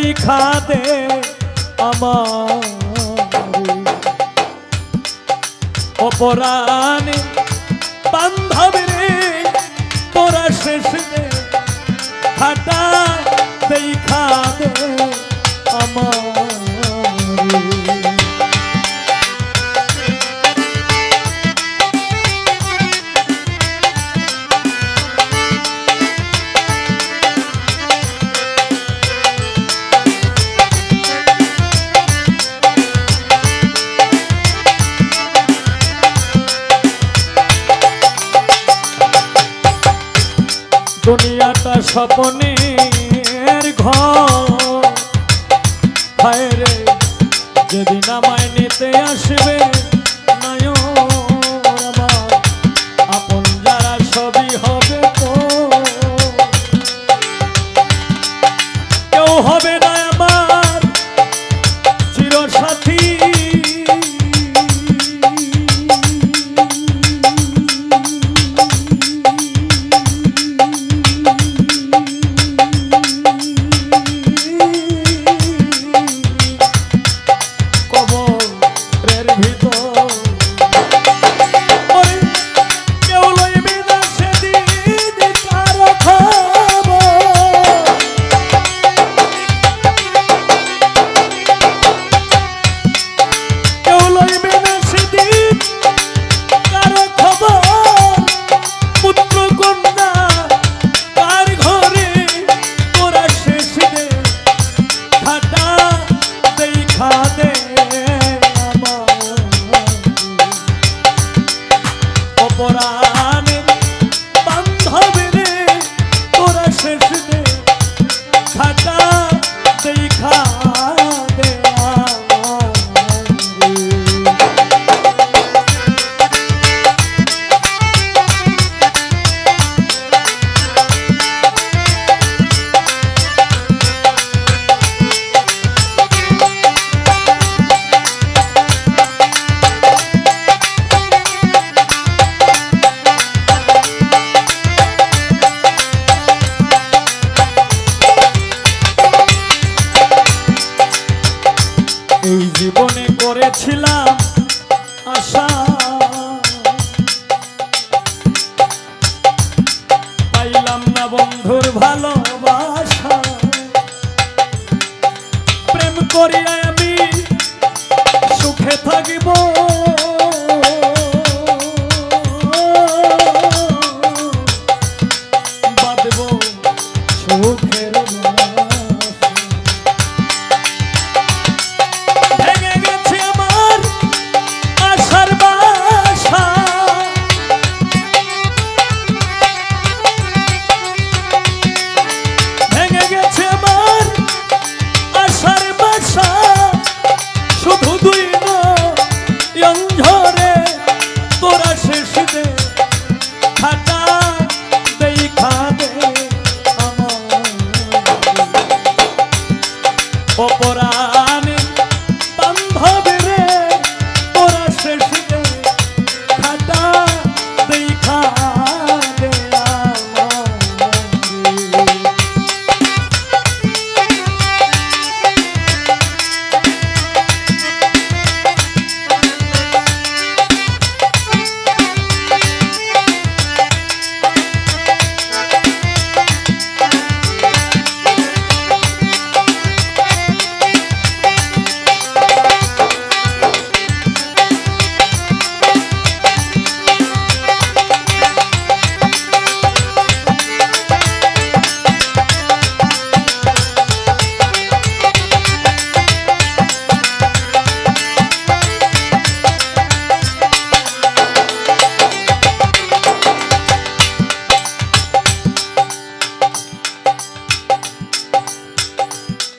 রেখা খাতে আমার। অপরাণী স্বপনের ঘর। হায় রে যেদিন আমায় নিতে আসবে হবে না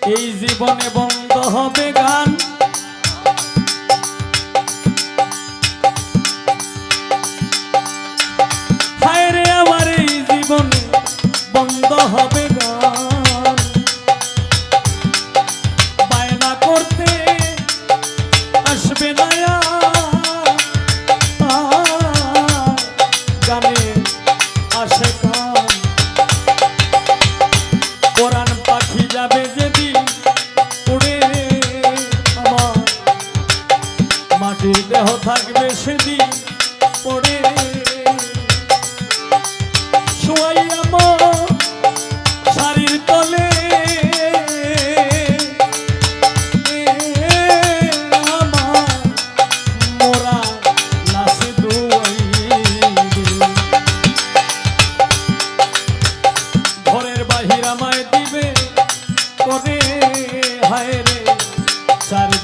এই জীবনে বন্ধ হবে গান।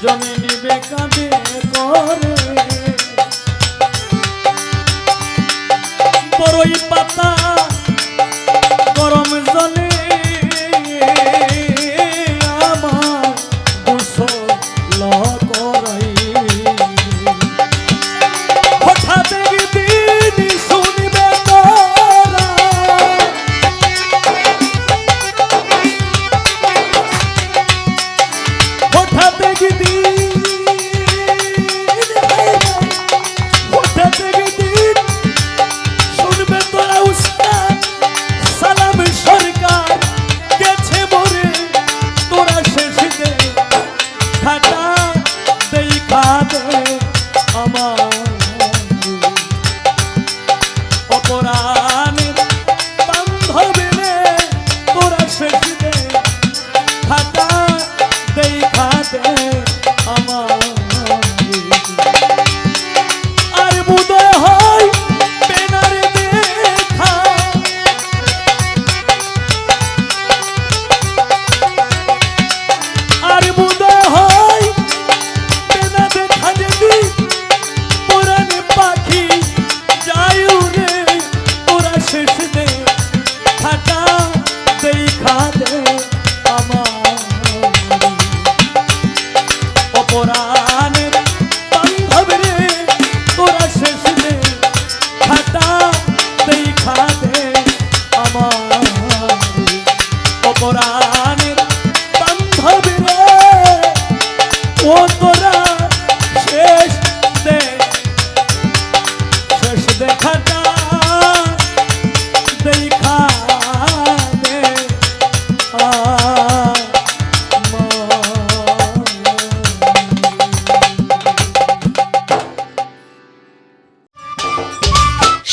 জমি নিবে কাঁদে করে।